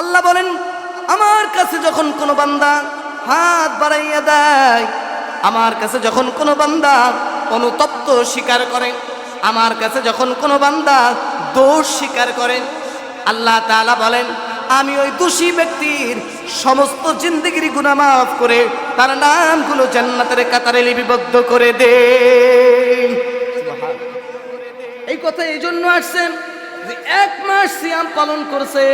আল্লাহ বলেন, আমার কাছে যখন কোনো বান্দা হাত বাড়াইয়া দেয়, আমার কাছে যখন কোনো বান্দা অনুতপ্ত স্বীকার করে, আমার কাছে যখন কোনো বান্দা দোষ স্বীকার করে, আল্লাহ তাআলা বলেন, আমি ওই দোষী ব্যক্তির সমস্ত জিন্দগির গুনাহ মাফ করে তার নামগুলো জান্নাতের কাতারে লিপিবদ্ধ করে দে এই কথা এই জন্য আসছেন যে এক মাস সিয়াম পালন করছে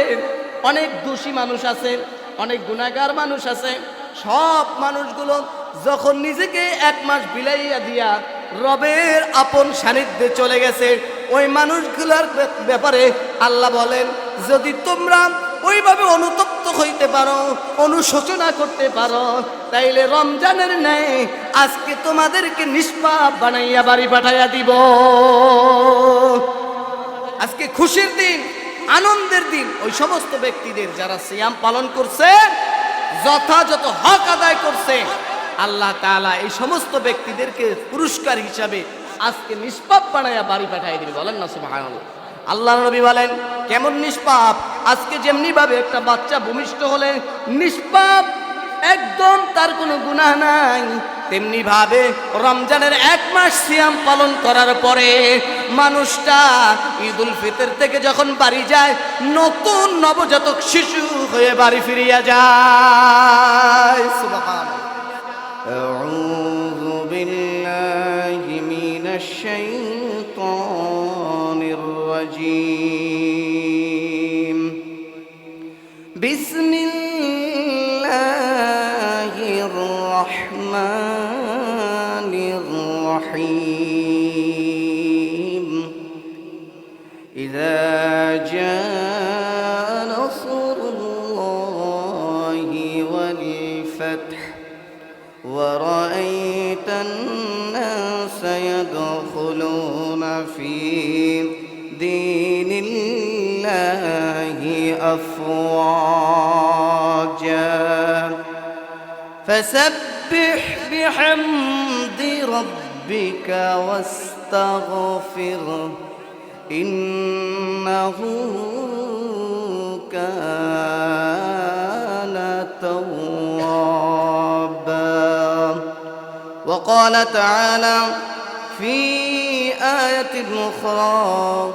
অনেক দোষী মানুষ আছে, অনেক গুণাগার মানুষ আছে। সব মানুষগুলো যখন নিজেকে এক মাস বিলাইয়া দিয়া রবের আপন সান্নিধ্যে চলে গেছে, ওই মানুষগুলোর ব্যাপ- ব্যাপারে আল্লাহ বলেন, যদি তোমরা ওইভাবে অনুতপ্ত হইতে পারো, অনুশোচনা করতে পারো, তাইলে রমজানের ন্যায় আজকে তোমাদেরকে নিষ্পাপ বানাইয়া বাড়ি পাঠাইয়া দিব। আজকে খুশির দিন। আনন্দের দিন ওই সমস্ত ব্যক্তিদের যারা সিয়াম পালন করছে, যথাযথ হক আদায় করছে, আল্লাহ তালা এই সমস্ত ব্যক্তিদেরকে পুরস্কার হিসাবে আজকে নিষ্পাপ বানাইয়া বাড়ি পাঠাই দিবে। বলেন না সুবহানাল্লাহ। আল্লাহ নবী বলেন, কেমন নিষ্পাপ? আজকে যেমনি ভাবে একটা বাচ্চা ভূমিষ্ঠ হলে নিষ্পাপ একদম তার কোনো গুনাহ নাই তেমনি ভাবে রমজানের এক মাস সিয়াম পালন করার পরে মানুষটা ঈদ উল ফিতর থেকে যখন বাড়ি যায় নতুন নবজাতক শিশু হয়ে বাড়ি ফিরিয়া যায় সুবহানাল্লাহ أعوذ بالله من الشيطان أفواجا فسبح بحمد ربك واستغفره إنه كان توابا. وقال تعالى في آية أخرى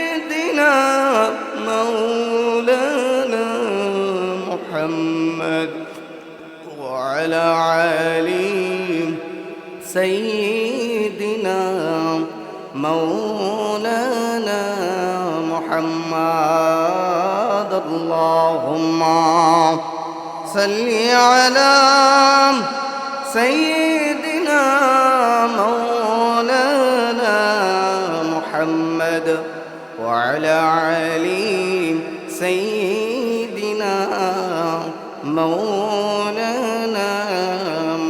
مولانا محمد وعلى علي سيدنا مولانا محمد. اللهم صل على سيدنا مولانا محمد. وعلى علي سيدنا مولانا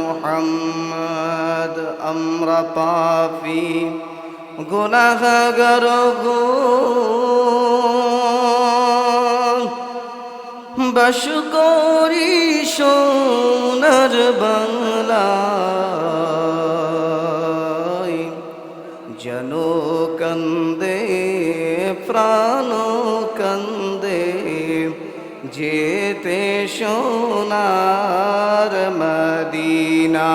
محمد أمر পাপি গুনাহগার গো বাস করি সোনার বাংলায় যেতে সোনার মদিনা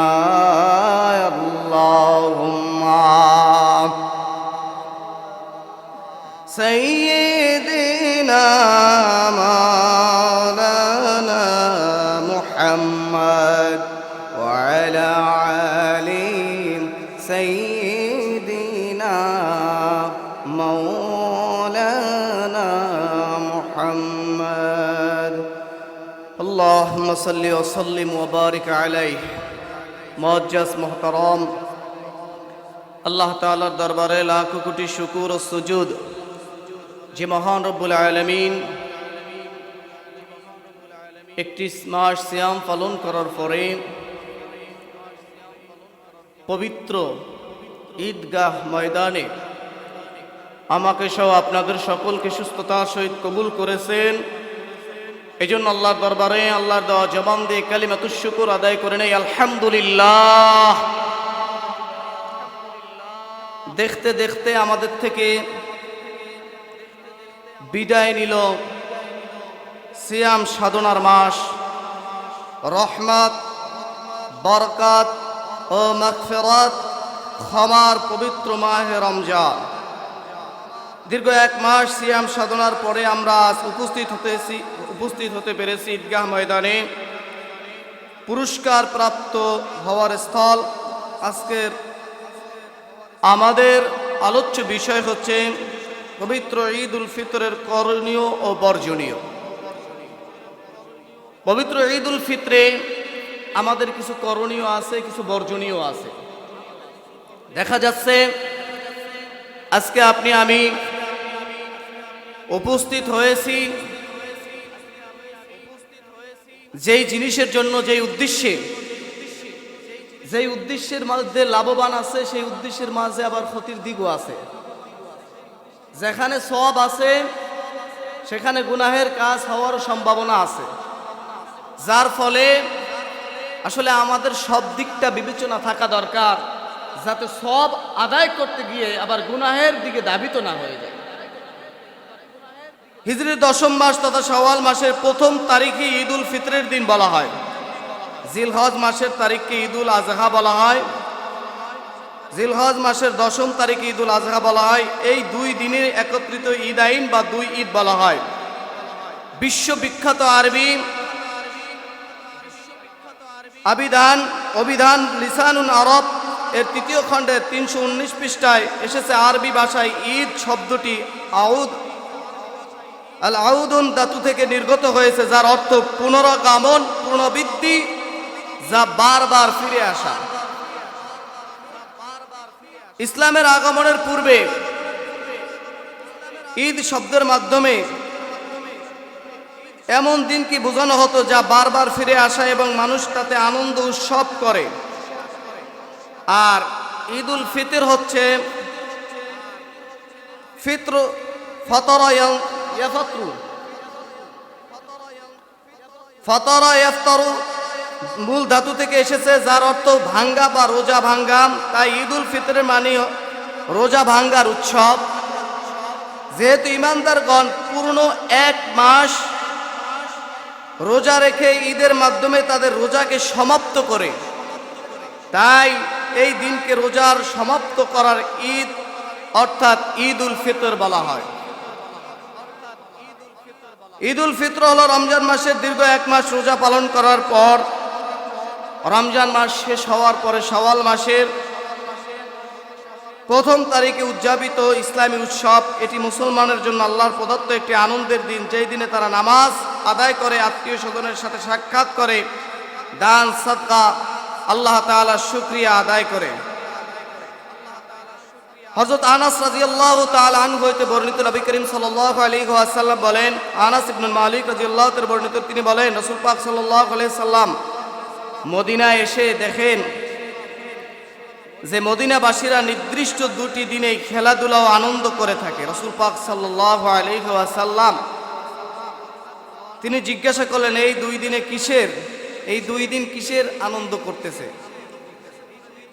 আল্লাহুম্মা। সাইয়্যিদিনা اللهم صل وسلم وبارك عليه معجز محترم আল্লাহ তাআলার দরবারে লাখ কোটি শুকুর ও সুজুদ যে মহান রব্বুল আলমিন একটি মাস সিয়াম পালন করার পরে পবিত্র ঈদগাহ ময়দানে আমাকে সহ আপনাদের সকলকে সুস্থতার সহিত কবুল করেছেন এই জন্য আল্লাহর দরবারে, আল্লাহর দেওয়া জবান দিয়ে কালিমাতুর শুকুর আদায় করে নেই। আলহামদুলিল্লাহ। দেখতে দেখতে আমাদের থেকে বিদায় নিল সিয়াম সাধনার মাস। রহমত, বরকাত ও মাগফিরাত ক্ষমার পবিত্র মাহে রমজান। দীর্ঘ এক মাস সিয়াম সাধনার পরে আমরা আজ উপস্থিত হতেছি। উপস্থিত হতে পেরেছি ঈদগাহ ময়দানে। পুরস্কার প্রাপ্ত হওয়ার স্থল আজকের আমাদের আলোচ্য বিষয় হচ্ছে পবিত্র ঈদ উল ফিতরের করণীয় ও বর্জনীয়। পবিত্র ঈদ উল ফিতরে আমাদের কিছু করণীয় আছে, কিছু বর্জনীয় আছে। দেখা যাচ্ছে, আজকে আপনি, আমি উপস্থিত হয়েছি যেই জিনিসের জন্য যেই উদ্দেশ্যে, যেই উদ্দেশ্যের মধ্যে লাভবান আছে, সেই উদ্দেশ্যের মাঝে আবার ক্ষতির দিকও আছে। যেখানে সব আছে, সেখানে গুনাহের কাজ হওয়ার সম্ভাবনা আছে। যার ফলে আসলে আমাদের সব দিকটা বিবেচনা থাকা দরকার, যাতে সব আদায় করতে গিয়ে আবার গুনাহের দিকে দাবিত না হয়ে যায়। হিজরির দশম মাস তথা সওয়াল মাসের প্রথম তারিখে ঈদ উল ফিতরের দিন বলা হয়। জিলহজ মাসের তারিখকে ঈদ উল আজহা বলা হয়। জিলহজ মাসের দশম তারিখে ঈদ উল আজহা বলা হয়। এই দুই দিনের একত্রিত ঈদ আইন বা দুই ঈদ বলা হয়। বিশ্ববিখ্যাত আরবি আবিধান, অভিধান লিসানুন আরব এর তৃতীয় খণ্ডের তিনশো উনিশ পৃষ্ঠায় এসেছে আরবি ভাষায় ঈদ শব্দটি আউদ আল আউদুন ধাতু থেকে নির্গত হয়েছে, যার অর্থ পুনরাগমন পুনবৃত্তি যা বারবার ফিরে আসা। ইসলামের আগমনের পূর্বে ঈদ শব্দের মাধ্যমে এমন দিন কি বোঝানো হতো যা বারবার ফিরে আসা এবং মানুষ তাতে আনন্দ উৎসব করে। আর ঈদ উল ফিতর হচ্ছে ফিত্র ফতর মূল ধাতু থেকে এসেছে, যার অর্থ ভাঙ্গা বা রোজা ভাঙ্গা। তাই ঈদ উল ফিতরের মানে রোজা ভাঙ্গার উৎসব। যেহেতু ইমানদারগণ পূর্ণ এক মাস রোজা রেখে ঈদের মাধ্যমে তাদের রোজাকে সমাপ্ত করে, তাই এই দিনকে রোজার সমাপ্ত করার ঈদ, অর্থাৎ ঈদ উল ফিতর বলা হয়। ঈদ উল ফিতর হলো রমজান মাসের দীর্ঘ এক মাস রোজা পালন করার পর, রমজান মাস শেষ হওয়ার পরে সওয়াল মাসের প্রথম তারিখে উদযাপিত ইসলামী উৎসব। এটি মুসলমানের জন্য আল্লাহর প্রদত্ত একটি আনন্দের দিন। যেই দিনে তারা নামাজ আদায় করে, আত্মীয় স্বজনের সাথে সাক্ষাৎ করে, দান, সদকা, আল্লাহ তাআলা শুক্রিয়া আদায় করে। হযরত আনাস রাদিয়াল্লাহু তাআলা আনহু হইতে বর্ণিত নবী করিম সাল্লাল্লাহু আলাইহি ওয়াসাল্লাম বলেন, আনাস ইবনে মালিক রাদিয়াল্লাহু তাআলা বর্ণিত তিনি বলেন, রাসূল পাক সাল্লাল্লাহু আলাইহি সাল্লাম মদিনায় এসে দেখেন যে মদিনাবাসীরা নির্দিষ্ট দুটি দিনে খেলাধুলা ও আনন্দ করে থাকে। রসুল পাক সাল্লাহ আলহাসাল্লাম তিনি জিজ্ঞাসা করলেন, এই দুই দিনে কিসের? এই দুই দিন কিসের আনন্দ করতেছে?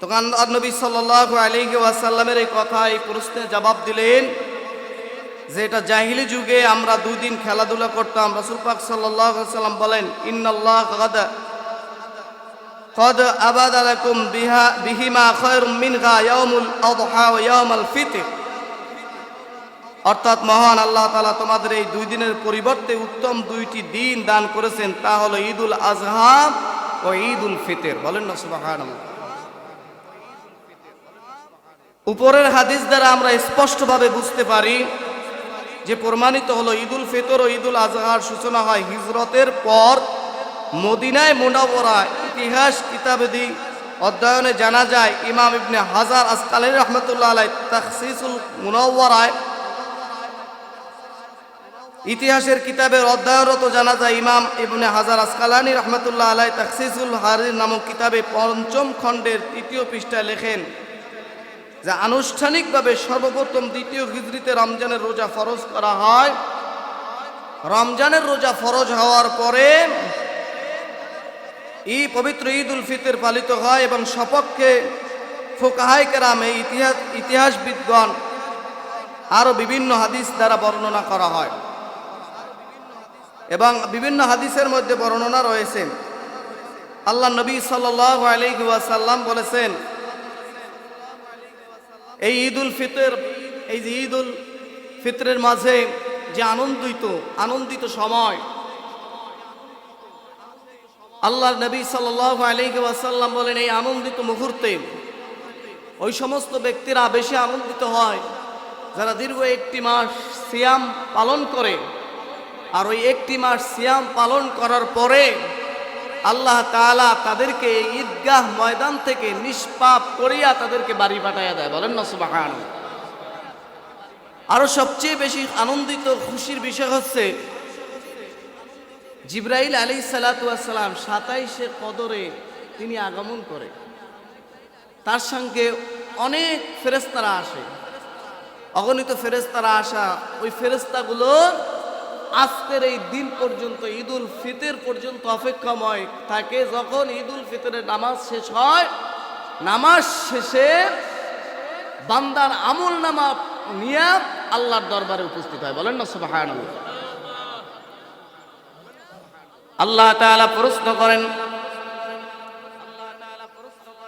তখন নবী সাল্লাহ আলহি ওয়াসাল্লামের এই কথা এই প্রশ্নের জবাব দিলেন যে এটা জাহিলি যুগে আমরা দুই দিন খেলাধুলা করতাম রসুল পাক সাল্লাহ সাল্লাম বলেন ইন্নাল্লাহ গাদা قد أباد لكم بها بهما خير منها يوم الأضحى ويوم الفطر অর্থাৎ মহান আল্লাহ তালা তোমাদের এই দুই দিনের পরিবর্তে উত্তম দুইটি দিন দান করেছেন তা হলো ঈদ উল আজহা ও ঈদ উল ফিতর বলেন না সুবাহান উপরের হাদিস দ্বারা আমরা স্পষ্টভাবে বুঝতে পারি যে প্রমাণিত হলো ঈদ উল ফিতর ও ঈদ উল আজহার সূচনা হয় হিজরতের পর মদিনায় মুনাবরা ইতিহাস, কিতাবেদি অধ্যয়নে জানা যায় ইমাম ইবনে হাজার আসকালী রহমতুল্লাহ আলাই তাকসিসুল মুনাওয়ারায় ইতিহাসের কিতাবের অধ্যায়রত জানা যায় ইমাম ইবনে হাজার আসকালানি রহমতুল্লাহ আলাই তাকসিসুল হারির নামক কিতাবে পঞ্চম খণ্ডের তৃতীয় পৃষ্ঠায় লেখেন যে আনুষ্ঠানিকভাবে সর্বপ্রথম দ্বিতীয় হিজড়িতে রমজানের রোজা ফরজ করা হয়। রমজানের রোজা ফরজ হওয়ার পরে ই পবিত্র ঈদ উল ফিতর পালিত হয় এবং সপক্ষে ফোকাহাই কেরামে ইতিহাস, ইতিহাসবিদগণ আরও বিভিন্ন হাদিস দ্বারা বর্ণনা করা হয়। এবং বিভিন্ন হাদিসের মধ্যে বর্ণনা রয়েছে। আল্লাহ নবী সাল্লাহ আলাইসাল্লাম বলেছেন এই ঈদ উল ফিতর, এই যে ঈদ উল ফিতরের মাঝে যে আনন্দিত আনন্দিত সময়। আল্লাহ নবী সাল্লাহ আলাইহি ওয়াসাল্লাম বলেন, এই আনন্দিত মুহূর্তে ওই সমস্ত ব্যক্তিরা বেশি আনন্দিত হয় যারা দীর্ঘ একটি মাস সিয়াম পালন করে। আর ওই একটি মাস সিয়াম পালন করার পরে আল্লাহ তাআলা তাদেরকে ঈদগাহ ময়দান থেকে নিষ্পাপ করিয়া তাদেরকে বাড়ি পাঠাইয়া দেয়, বলেন না সুবাহান আরও সবচেয়ে বেশি আনন্দিত, খুশির বিষয় হচ্ছে, জিব্রাইল আলী সালাতাম সাতাইশে কদরে তিনি আগমন করে। তার সঙ্গে অনেক ফেরেস্তারা আসে। অগণিত ফেরেস্তারা আসা, ওই ফেরেস্তাগুলো আজকের এই দিন পর্যন্ত ঈদ উল ফিতর পর্যন্ত অপেক্ষাময় থাকে। যখন ঈদ উল ফিতরের নামাজ শেষ হয়, নামাজ শেষে বান্দার আমল নামা নিয়ে আল্লাহর দরবারে উপস্থিত হয়। বলেন না সুবাহান আল্লাহ তাআলা প্রশ্ন করেন,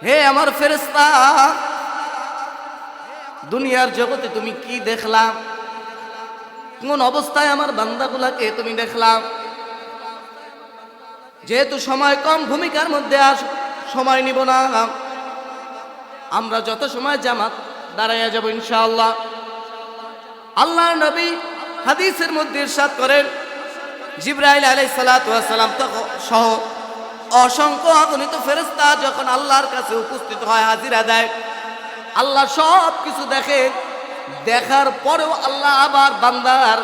হে আমার ফেরেস্তা দুনিয়ার জগতে তুমি কি দেখলাম কোন অবস্থায় আমার বান্দাগুলাকে তুমি দেখলাম। যেহেতু সময় কম, ভূমিকার মধ্যে আস সময় নিব না। আমরা যত সময় জামাত দাঁড়াইয়া যাব ইনশাআল্লাহ। আল্লাহ নবী হাদিসের মধ্যে ইরশাদ করেন, জিব্রাইল আলাই সালাম সহ অসংখ্য অগণিত ফেরেস্তা যখন আল্লাহর কাছে উপস্থিত হয়, হাজিরা দেয়, আল্লাহ সব কিছু দেখে দেখার পরেও আল্লাহ আবার বান্দার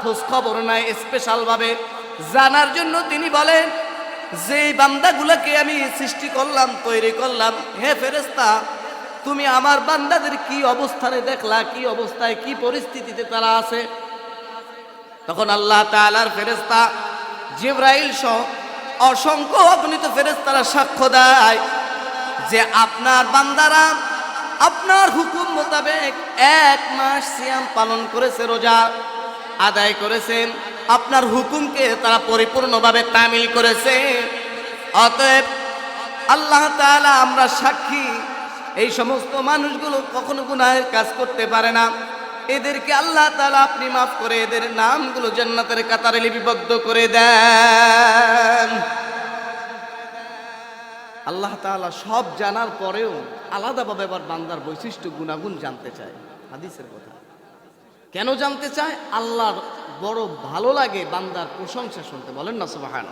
খোঁজ খবর নেয় স্পেশাল ভাবে জানার জন্য তিনি বলেন যে বান্দাগুলোকে আমি সৃষ্টি করলাম, তৈরি করলাম, হে ফেরেস্তা তুমি আমার বান্দাদের কি অবস্থানে দেখলা, কি অবস্থায়, কি পরিস্থিতিতে তারা আছে? তখন আল্লাহ তাআলার ফেরেস্তা জিব্রাইল সহ অসংখ্য অগণিত ফেরেস্তারা সাক্ষ্য দেয় যে আপনার বান্দারা আপনার হুকুম মোতাবেক এক মাস সিয়াম পালন করেছে, রোজা আদায় করেছেন আপনার হুকুমকে তারা পরিপূর্ণভাবে তামিল করেছে। অতএব আল্লাহ তাআলা আমরা সাক্ষী, এই সমস্ত মানুষগুলো কখনো গুনাহের কাজ করতে পারে না। এদেরকে আল্লাহ তাআলা আপনি মাফ করে এদের নামগুলো জান্নাতের কাতারে লিপিবদ্ধ করে দেন। আল্লাহ তাআলা সব জানার পরেও আলাদাভাবে আবার বান্দার বৈশিষ্ট্য, গুণাগুণ জানতে চায়। হাদিসের কথা। কেন জানতে চায়? আল্লাহর বড় ভালো লাগে বান্দার প্রশংসা শুনতে। বলেন না সুবাহান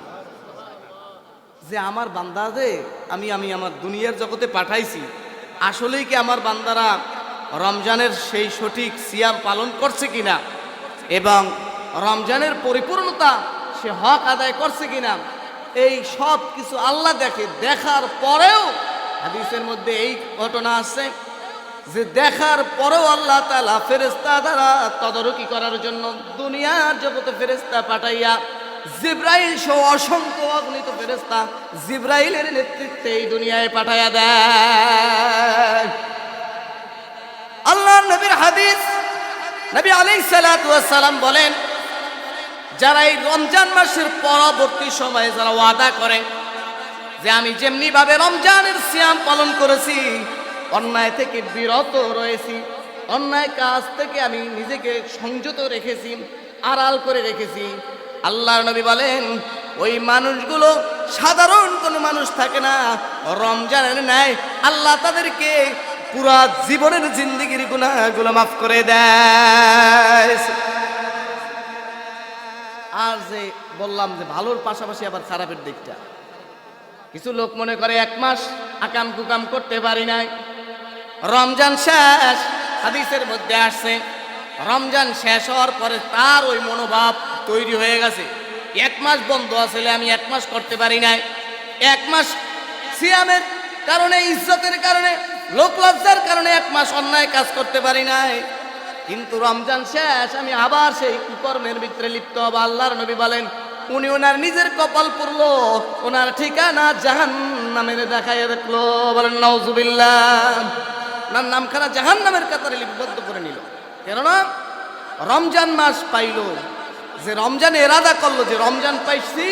যে আমার বান্দাদের আমি আমি আমার দুনিয়ার জগতে পাঠাইছি, আসলেই কি আমার বান্দারা রমজানের সেই সঠিক সিয়াম পালন করছে কিনা? এবং রমজানের পরিপূর্ণতা সে হক আদায় করছে কিনা? এই সব কিছু আল্লাহ দেখে, দেখার পরেও হাদিসের মধ্যে এই ঘটনা আছে যে দেখার পরেও আল্লাহ তালা ফেরেস্তা দ্বারা তদারকি করার জন্য দুনিয়ার জগতে ফেরেস্তা পাঠাইয়া জিব্রাইল সহ অসংখ্য অগণিত ফেরেস্তা জিব্রাইলের নেতৃত্বে এই দুনিয়ায় পাঠাইয়া দেয় আল্লাহ নবীর হাদিস নবী আলাই সালাম বলেন যারা এই রমজান মাসের পরবর্তী সময়ে যারা ওয়াদা করে যে আমি যেমনি ভাবে রমজানের সিয়াম পালন করেছি, অন্যায় থেকে বিরত রয়েছি, অন্যায় কাজ থেকে আমি নিজেকে সংযত রেখেছি, আড়াল করে রেখেছি। আল্লাহ নবী বলেন, ওই মানুষগুলো সাধারণ কোনো মানুষ থাকে না। রমজানের ন্যায় আল্লাহ তাদেরকে পুরা জীবনের জিন্দিগির গুণাগুলো মাফ করে দেয়। আর যে বললাম যে ভালোর পাশাপাশি আবার খারাপের দিকটা। কিছু লোক মনে করে এক মাস আকাম কুকাম করতে পারি নাই। রমজান শেষ, হাদিসের মধ্যে আসছে, রমজান শেষ হওয়ার পরে তার ওই মনোভাব তৈরি হয়ে গেছে। এক মাস বন্ধ আসলে আমি এক মাস করতে পারি নাই। এক মাস সিয়ামের কারণে, ইজ্জতের কারণে, লোক লজ্জার কারণে এক মাস অন্যায় কাজ করতে পারি নাই। কিন্তু রমজান শেষ, আমি আবার সেই কুকর্মের ভিতরে লিপ্ত হব। আল্লাহর নবী বলেন, উনি ওনার নিজের কপাল পড়ল ওনার ঠিকানা জাহান নামের দেখাইয়া দেখল। বলেন নওজুবিল্লাহ ওনার নামখানা জাহান নামের কাতারে লিপিবদ্ধ করে নিল। কেননা, রমজান মাস পাইল, যে রমজান এরাদা করল, যে রমজান পাইছি,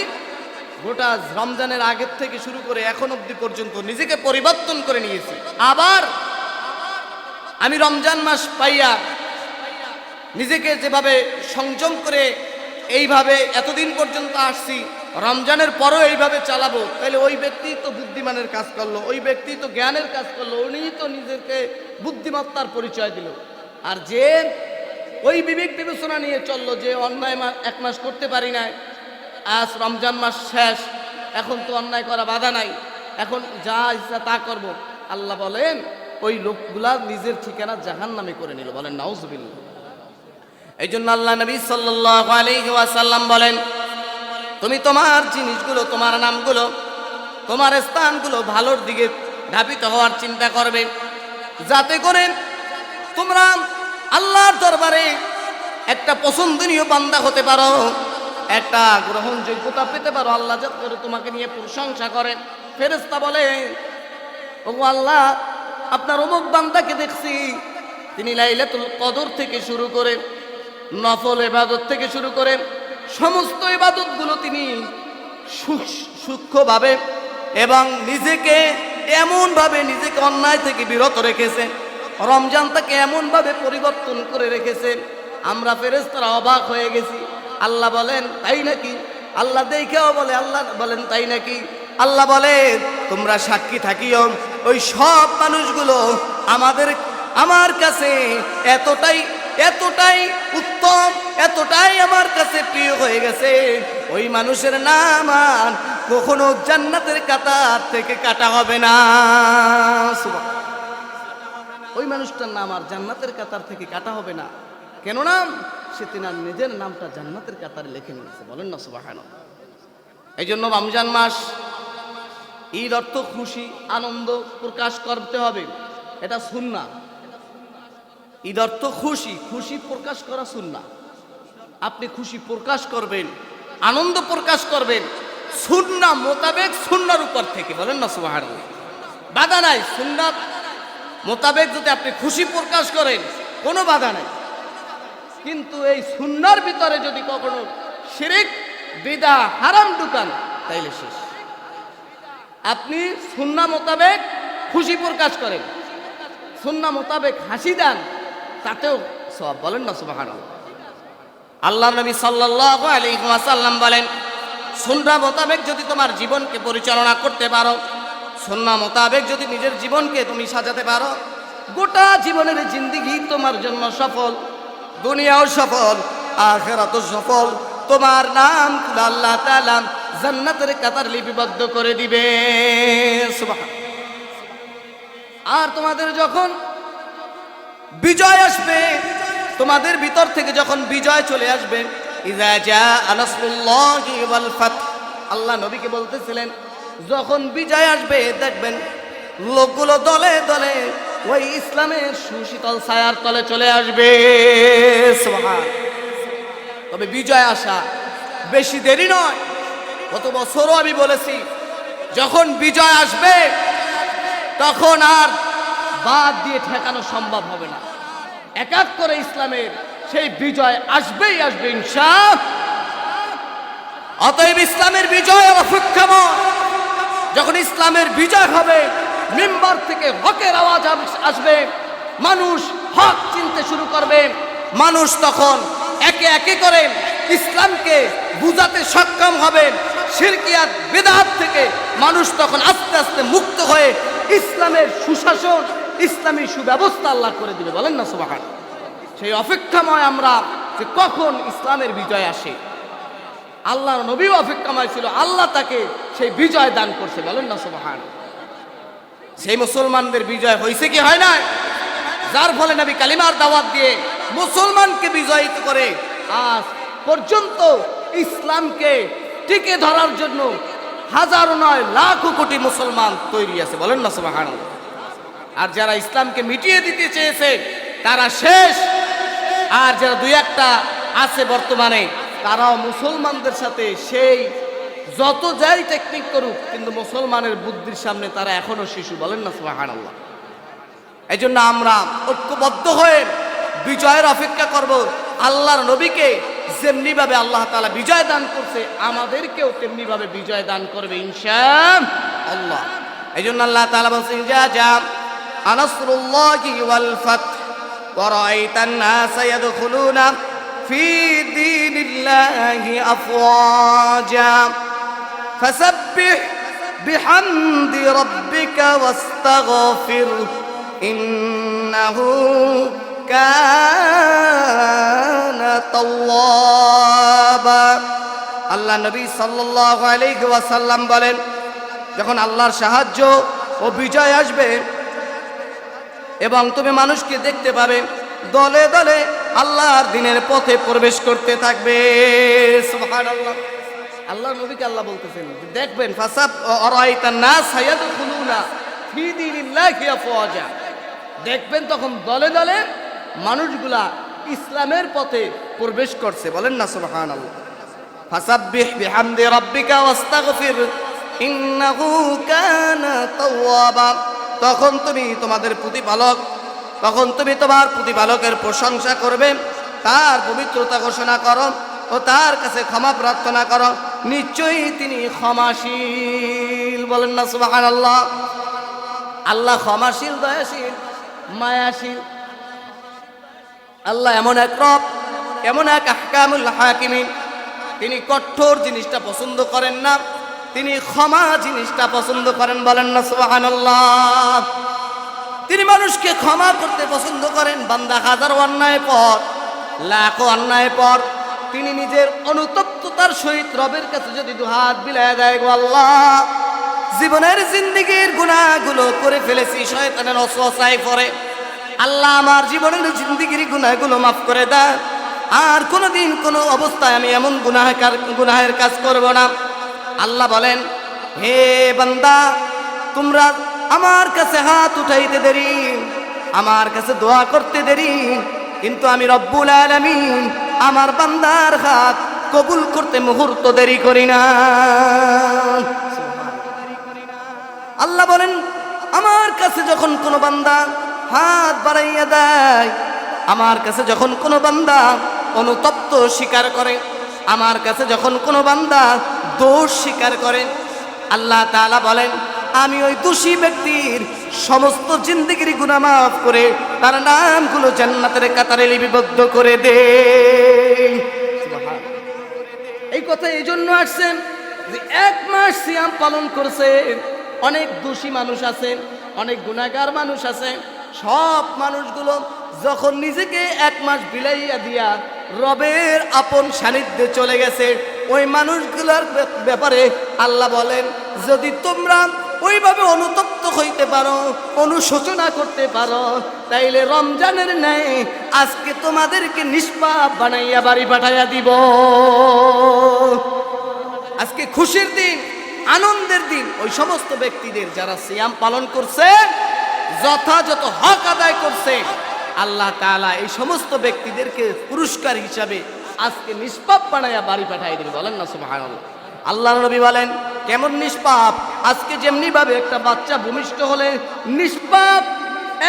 গোটা রমজানের আগের থেকে শুরু করে এখন অবধি পর্যন্ত নিজেকে পরিবর্তন করে নিয়েছি। আবার, আমি রমজান মাস পাইয়া নিজেকে যেভাবে সংযম করে এইভাবে এতদিন পর্যন্ত আসছি, রমজানের পরও এইভাবে চালাবো, তাহলে ওই ব্যক্তি তো বুদ্ধিমানের কাজ করল, ওই ব্যক্তি তো জ্ঞানের কাজ করল, উনি তো নিজেকে বুদ্ধিমত্তার পরিচয় দিল। আর যে ওই বিবেক বিবেচনা নিয়ে চলল যে অন্যায় এক মাস করতে পারি নাই, আজ রমজান মাস শেষ, এখন তো অন্যায় করা বাধা নাই, এখন যা ইচ্ছা তা করব। আল্লাহ বলেন, ওই লোকগুলা নিজের ঠিকানা জাহান নামে করে নিল, বলেন নাউজবিল্লা এই জন্য আল্লাহ নবী আলাইহি বলেন, তুমি তোমার জিনিসগুলো, তোমার নামগুলো, তোমার স্থানগুলো ভালোর দিকে ধাবিত হওয়ার চিন্তা করবে। যাতে করে তোমরা আল্লাহর দরবারে একটা পছন্দনীয় বান্দা হতে পারো, একটা গ্রহণযোগ্যতা পেতে পারো। আল্লাহ যাতে করে তোমাকে নিয়ে প্রশংসা করেন। ফেরেস্তা বলে, ও আল্লাহ, আপনার অমুক বান্দাকে দেখছি। তিনি লাইলাতুল কদর থেকে শুরু করে নফল এবাদত থেকে শুরু করে সমস্ত এবাদতগুলো তিনি সূক্ষ- সূক্ষ্মভাবে এবং নিজেকে এমনভাবে নিজেকে অন্যায় থেকে বিরত রেখেছে। রমজান তাকে এমনভাবে পরিবর্তন করে রেখেছে। আমরা ফেরেস্তারা অবাক হয়ে গেছি। আল্লাহ বলেন, তাই নাকি? আল্লাহ দেখেও বলে, আল্লাহ বলেন, তাই নাকি? আল্লাহ বলে, তোমরা সাক্ষী থাকিও। ওই সব মানুষগুলো আমাদের আমার কাছে এতটাই এতটাই উত্তম, এতটাই আমার কাছে প্রিয় হয়ে গেছে। ওই মানুষের নাম আর কখনো জান্নাতের কাতার থেকে কাটা হবে না। ওই মানুষটার নাম আর জান্নাতের কাতার থেকে কাটা হবে না। কেন নাম? সে তিনার নিজের নামটা জান্নাতের কাতারে লিখে নিয়েছে। বলেন না সুবাহান এই জন্য রমজান মাস, ঈদ অর্থ খুশি, আনন্দ প্রকাশ করতে হবে। এটা সুন্না ঈদ অর্থ খুশি। খুশি প্রকাশ করা সুন্না আপনি খুশি প্রকাশ করবেন, আনন্দ প্রকাশ করবেন সুন্না মোতাবেক সুন্নার উপর থেকে, বলেন না সুবাহান বাধা নাই সুন্নাত মোতাবেক যদি আপনি খুশি প্রকাশ করেন, কোনো বাধা নাই। কিন্তু এই সুন্নার ভিতরে যদি কখনো শিরিক বিদা হারাম ঢুকান, তাইলে শেষ। আপনি সুন্না মোতাবেক খুশি প্রকাশ করেন। সুন্না মোতাবেক হাসি দেন। তাতেও সব বলেন না সুবাহান আল্লাহ নবী ওয়াসাল্লাম বলেন, সুন্না মোতাবেক যদি তোমার জীবনকে পরিচালনা করতে পারো, সুন্না মোতাবেক যদি নিজের জীবনকে তুমি সাজাতে পারো, গোটা জীবনের জিন্দিগি তোমার জন্য সফল, দুনিয়াও সফল, আখেরাতও সফল। তোমার নাম আল্লাহ তালাম জান্নাতের কাতার লিপিবদ্ধ করে দিবে আর তোমাদের যখন বিজয় আসবে। তোমাদের ভিতর থেকে যখন বিজয় চলে আসবে আল্লাহ নবীকে বলতেছিলেন, যখন বিজয় আসবে, দেখবেন লোকগুলো দলে দলে ওই ইসলামের সুশীতল ছায়ার তলে চলে আসবে। তবে বিজয় আসা বেশি দেরি নয়। গত বছরও আমি বলেছি, যখন বিজয় আসবে, তখন আর বাদ দিয়ে ঠেকানো সম্ভব হবে না। এক এক করে ইসলামের সেই বিজয় আসবেই আসবে ইনশা অতএব ইসলামের বিজয় অপেক্ষাময় যখন ইসলামের বিজয় হবে, মেম্বার থেকে হকের আওয়াজ আস- আসবে। মানুষ হক চিনতে শুরু করবে। মানুষ তখন একে একে করে ইসলামকে বুঝাতে সক্ষম হবে। শিরকিয়াত বেদাত থেকে মানুষ তখন আস্তে আস্তে মুক্ত হয়ে ইসলামের সুশাসন ইসলামী সুব্যবস্থা আল্লাহ করে দিবে, বলেন না সুবাহান। সেই অপেক্ষাময় আমরা যে কখন ইসলামের বিজয় আসে। আল্লাহর নবীও অপেক্ষাময় ছিল, আল্লাহ তাকে সেই বিজয় দান করছে, বলেন না সুবাহান। সেই মুসলমানদের বিজয় হয়েছে কি হয় না যার ফলে নবী কালিমার দাওয়াত দিয়ে মুসলমানকে বিজয়িত করে আজ পর্যন্ত ইসলামকে টিকে ধরার জন্য হাজারো নয় লাখো কোটি মুসলমান তৈরি আছে, বলেন না সুবহানাল্লাহ। আর যারা ইসলামকে মিটিয়ে দিতে চেয়েছে, তারা শেষ। আর যারা দুই একটা আছে বর্তমানে, তারাও মুসলমানদের সাথে সেই, যত যাই টেকনিক করুক, কিন্তু মুসলমানের বুদ্ধির সামনে তারা এখনও শিশু। বলেন না, সুবহানাল্লাহ। এই জন্য আমরা ঐক্যবদ্ধ হয়ে বিজয়ের অপেক্ষা করব। আল্লাহর নবীকে যেমনি ভাবে আল্লাহ তাআলা বিজয় দান করছে, আমাদেরকেও তেমনি ভাবে বিজয় দান করবে ইনশা আল্লাহ এই জন্য আল্লাহ তাআলা বলছেন যা যা আনাসরুল্লাহি ওয়াল ফাত ورأيت الناس يدخلون في دين الله أفواجا فسبح بحمد ربك واستغفر إنه كان توابا আল্লাহ নবী সাল্লাল্লাহু আলাইহি ওয়াসাল্লাম বলেন যখন আল্লাহর সাহায্য ও বিজয় আসবে এবং তুমি মানুষকে দেখতে পাবে, দলে দলে আল্লাহর দিনের পথে প্রবেশ করতে থাকবে। আল্লাহ নবীকে আল্লাহ বলতেছেন দেখবেন দেখবেন তখন দলে দলে মানুষগুলা ইসলামের পথে প্রবেশ করছে। বলেন না, সুবহানাল্লাহ। ফাসাব্বিহ বিহামদি রাব্বিকা ওয়াস্তাগফির, ইন্নাহু কানা তাওয়াবা। তখন তুমি তোমাদের প্রতিপালক, তখন তুমি তোমার প্রতিপালকের প্রশংসা করবে, তার পবিত্রতা ঘোষণা করো ও তার কাছে ক্ষমা প্রার্থনা করো। নিশ্চয়ই তিনি ক্ষমাশীল। বলেন না সুবাহান আল্লাহ আল্লাহ ক্ষমাশীল, দয়াশীল, মায়াশীল। আল্লাহ এমন এক রব, এমন এক হাকিমিন। তিনি কঠোর জিনিসটা পছন্দ করেন না। তিনি ক্ষমা জিনিসটা পছন্দ করেন, বলেন না, সুবহানাল্লাহ। তিনি মানুষকে ক্ষমা করতে পছন্দ করেন, বান্দা হাজার অন্যায় পর, লাখো অন্যায় পর, তিনি নিজের অনুতপ্ততার সহিত রবের কাছে যদি দুহাত বিলায় দেয়, গো আল্লাহ। জীবনের জিন্দিগির গুণাগুলো করে ফেলেছি, শয়তানের অসহায় পরে। আল্লাহ আমার জীবনের জিন্দিগির গুণাগুলো মাফ করে দেয় আর কোনোদিন কোনো অবস্থায় আমি এমন গুনাহের কাজ করব না। আল্লাহ বলেন, হে বান্দা, তোমরা আমার কাছে হাত উঠাইতে দেরি, আমার কাছে দোয়া করতে দেরি, কিন্তু আমি রব্বুল আলামিন আমার বান্দার হাত কবুল করতে মুহূর্ত দেরি করি না। আল্লাহ বলেন, আমার কাছে যখন কোনো বান্দা হাত বাড়াইয়া দেয়, আমার কাছে যখন কোনো বান্দা অনুতপ্ত স্বীকার করে, আমার কাছে যখন কোনো বান্দা দোষ স্বীকার করেন। আল্লাহ তাআলা বলেন, আমি ওই দোষী ব্যক্তির সমস্ত জিন্দগির গুনাহ মাফ করে তার নামগুলো জান্নাতের কাতারে লিপিবদ্ধ করে দে এই কথা এই জন্য আসছেন যে এক মাস সিয়াম পালন করছে, অনেক দোষী মানুষ আছে, অনেক গুণাগার মানুষ আছে। সব মানুষগুলো যখন নিজেকে এক মাস বিলাইয়া দিয়া রবের আপন সান্নিধ্যে চলে গেছে ওই মানুষগুলোর ব্যাপ- ব্যাপারে আল্লাহ বলেন, যদি তোমরা ওইভাবে অনুতপ্ত হইতে পারো, অনুশোচনা করতে পারো, তাইলে রমজানের ন্যায় আজকে তোমাদেরকে নিষ্পাপ বানাইয়া বাড়ি পাঠাইয়া দিব। আজকে খুশির দিন, আনন্দের দিন, ওই সমস্ত ব্যক্তিদের যারা সিয়াম পালন করছে, যথাযথ হক আদায় করছে, আল্লাহ তাআলা এই সমস্ত ব্যক্তিদেরকে পুরস্কার হিসাবে আজকে নিষ্পাপ বানাইয়া বাড়ি পাঠাই দেবে বলেন না সুবহানাল্লাহ। আল্লাহ নবী বলেন, কেমন নিষ্পাপ? আজকে যেমনি ভাবে একটা বাচ্চা ভূমিষ্ঠ হলে নিষ্পাপ,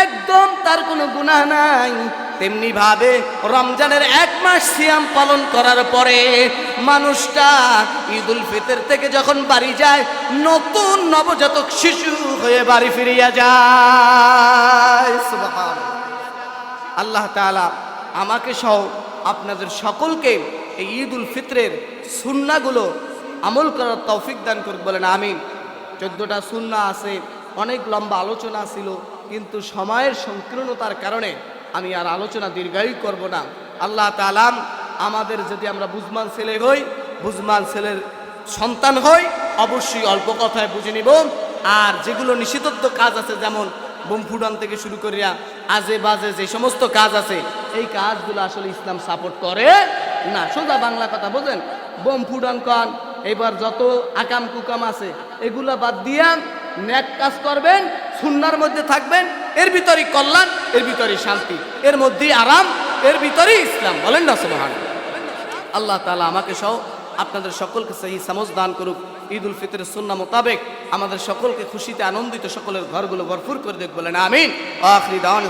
একদম তার কোনো গুনাহ নাই। তেমনি ভাবে রমজানের এক মাস সিয়াম পালন করার পরে মানুষটা ঈদুল ফিতর থেকে যখন বাড়ি যায়, নতুন নবজাতক শিশু হয়ে বাড়ি ফিরিয়া যায়। আল্লাহ তাআলা আমাকে সহ আপনাদের সকলকে এই ঈদ উল ফিতরের সুন্নাগুলো আমল করার তৌফিক দান করুক, বলেন আমিন। চোদ্দটা সুন্না আছে, অনেক লম্বা আলোচনা ছিল, কিন্তু সময়ের সংকীর্ণতার কারণে আমি আর আলোচনা দীর্ঘায়ু করব না। আল্লাহ তালাম আমাদের যদি আমরা বুজমান ছেলে হই বুজমান ছেলের সন্তান হই, অবশ্যই অল্প কথায় বুঝে নিব। আর যেগুলো নিষিদ্ধ কাজ আছে, যেমন বোম থেকে শুরু করিয়া আজে বাজে যে সমস্ত কাজ আছে, এই কাজগুলো আসলে ইসলাম সাপোর্ট করে না। সোজা বাংলা কথা বোঝেন, বোম ফুডান এবার যত আকাম কুকাম আছে, এগুলা বাদ দিয়া ন্যাক কাজ করবেন, সুন্নার মধ্যে থাকবেন, এর ভিতরেই কল্যাণ, এর ভিতরেই শান্তি, এর মধ্যেই আরাম, এর ভিতরেই ইসলাম। বলেন না সুবহান আল্লাহ তাআলা আমাকে সহ আপনাদের সকলকে সেই সামজ দান করুক। ঈদ উল ফিতরের সুন্না মোতাবেক আমাদের সকলকে খুশিতে আনন্দিত সকলের ঘরগুলো ভরপুর করে দেখ বলেন, আমিন। আখরি দাওয়ান